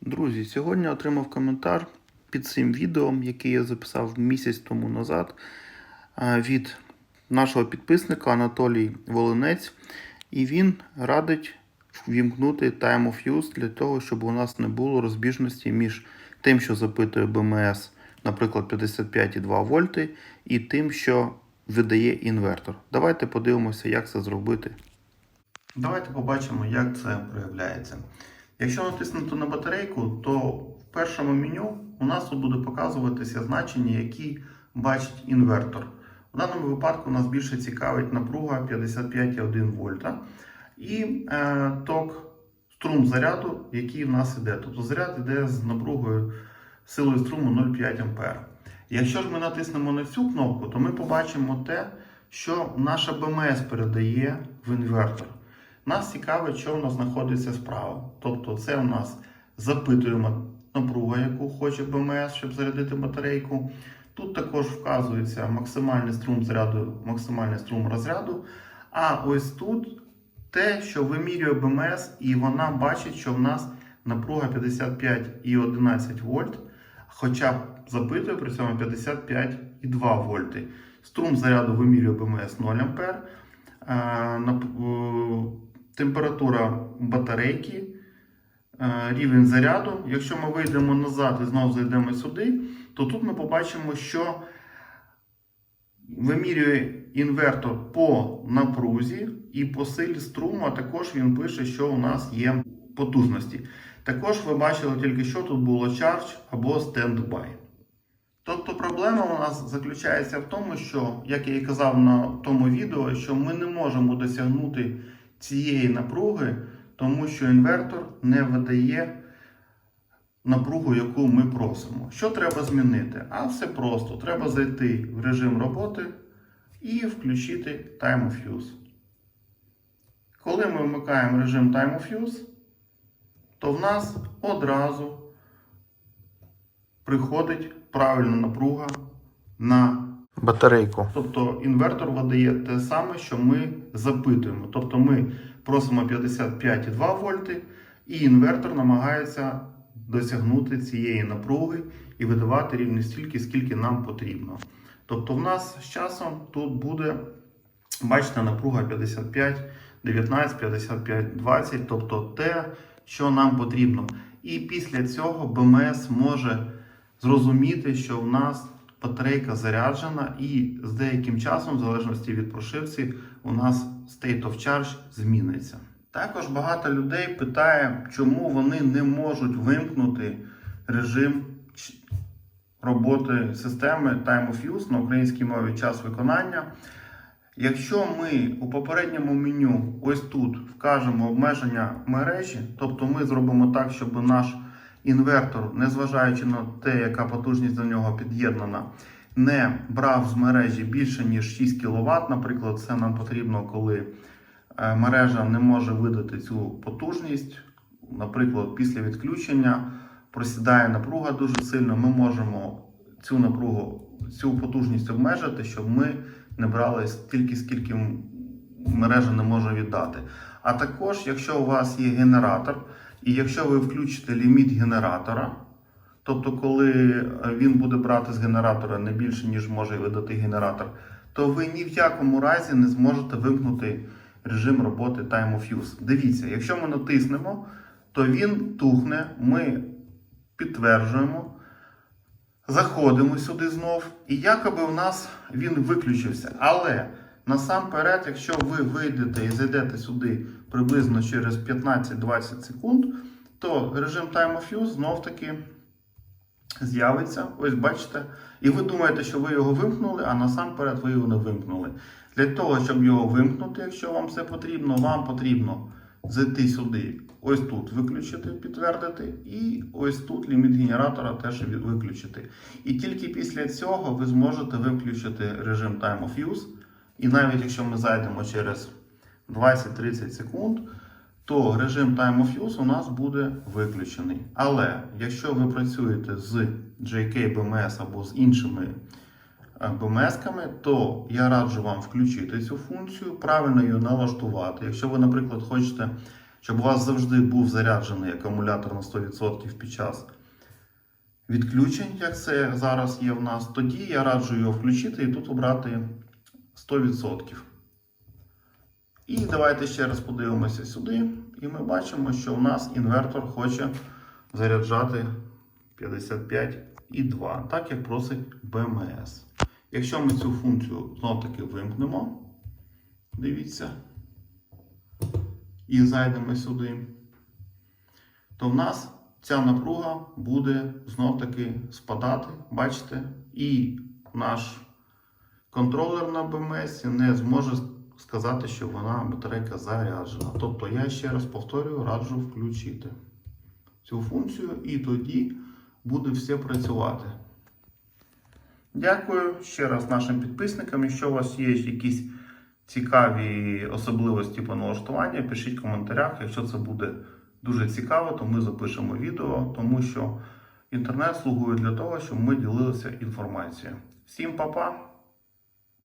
Друзі, сьогодні отримав коментар під цим відео, яке я записав місяць тому назад від нашого підписника Анатолій Волинець. І він радить ввімкнути Time of Use для того, щоб у нас не було розбіжності між тим, що запитує БМС, наприклад, 55,2 вольти, і тим, що видає інвертор. Давайте подивимося, як це зробити. Давайте побачимо, як це проявляється. Якщо натиснути на батарейку, то в першому меню у нас тут буде показуватися значення, які бачить інвертор. В даному випадку нас більше цікавить напруга 55,1 вольта і е, ток струм заряду, який в нас іде. Тобто заряд йде з напругою силою струму 0,5 А. Якщо ж ми натиснемо на цю кнопку, то ми побачимо те, що наша БМС передає в інвертор. Нас цікавить, що в нас знаходиться справа. Тобто, це у нас запитуємо напруга, яку хоче БМС, щоб зарядити батарейку. Тут також вказується максимальний струм заряду, максимальний струм розряду. А ось тут те, що вимірює БМС, і вона бачить, що в нас напруга 55,11 вольт, хоча запитує при цьому 55,2 вольти. Струм заряду вимірює БМС 0 А. Температура батарейки, рівень заряду. Якщо ми вийдемо назад і знову зайдемо сюди, то тут ми побачимо, що вимірює інвертор по напрузі і по силі струму, а також він пише, що у нас є потужності. Також ви бачили тільки, що тут було charge або standby. Тобто проблема у нас заключається в тому, що, як я і казав на тому відео, що ми не можемо досягнути цієї напруги, тому що інвертор не видає напругу, яку ми просимо. Що треба змінити? А все просто. Треба зайти в режим роботи і включити Time of Use. Коли ми вмикаємо режим Time of Use, то в нас одразу приходить правильна напруга на батарейку. Тобто інвертор видає те саме, що ми запитуємо. Тобто ми просимо 55,2 вольти, і інвертор намагається досягнути цієї напруги і видавати рівно стільки, скільки нам потрібно. Тобто, в нас з часом тут буде, бачите, напруга 55, 19, 55, 20, тобто те, що нам потрібно. І після цього БМС може зрозуміти, що в нас батарейка заряджена, і з деяким часом, в залежності від прошивці, у нас state of charge зміниться. Також багато людей питає, чому вони не можуть вимкнути режим роботи системи Time of Use на українській мові час виконання. Якщо ми у попередньому меню ось тут вкажемо обмеження мережі, тобто ми зробимо так, щоб наш інвертор, незважаючи на те, яка потужність до нього під'єднана, не брав з мережі більше, ніж 6 кВт. Наприклад, це нам потрібно, коли мережа не може видати цю потужність. Наприклад, після відключення просідає напруга дуже сильно, ми можемо цю напругу, цю потужність обмежити, щоб ми не брали стільки, скільки мережа не може віддати. А також, якщо у вас є генератор, і якщо ви включите ліміт генератора, тобто, коли він буде брати з генератора не більше, ніж може видати генератор, то ви ні в якому разі не зможете вимкнути режим роботи Time of Use. Дивіться, якщо ми натиснемо, то він тухне, ми підтверджуємо, заходимо сюди знов, і якоби у нас він виключився. Але насамперед, якщо ви вийдете і зайдете сюди приблизно через 15-20 секунд, то режим Time of Use знов таки з'явиться. Ось бачите. І ви думаєте, що ви його вимкнули, а насамперед ви його не вимкнули. Для того, щоб його вимкнути, якщо вам це потрібно, вам потрібно зайти сюди, ось тут виключити, підтвердити, і ось тут ліміт генератора теж виключити. І тільки після цього ви зможете виключити режим Time of Use. І навіть якщо ми зайдемо через 20-30 секунд, то режим Time of Use у нас буде виключений. Але якщо ви працюєте з JK BMS або з іншими BMS-ками, то я раджу вам включити цю функцію, правильно її налаштувати. Якщо ви, наприклад, хочете щоб у вас завжди був заряджений акумулятор на 100% під час відключень, як це зараз є в нас, тоді я раджу його включити і тут обрати 100%. І давайте ще раз подивимося сюди, і ми бачимо, що у нас інвертор хоче заряджати 55,2, так як просить БМС. Якщо ми цю функцію знов таки вимкнемо, дивіться, і зайдемо сюди, то в нас ця напруга буде знов таки спадати, бачите, і наш контролер на БМС не зможе сказати, що вона батарейка заряджена. Тобто я ще раз повторюю, раджу включити цю функцію і тоді буде все працювати. Дякую ще раз нашим підписникам. Якщо у вас є якісь цікаві особливості по налаштуванню, пишіть в коментарях. Якщо це буде дуже цікаво, то ми запишемо відео, тому що інтернет слугує для того, щоб ми ділилися інформацією. Всім па-па!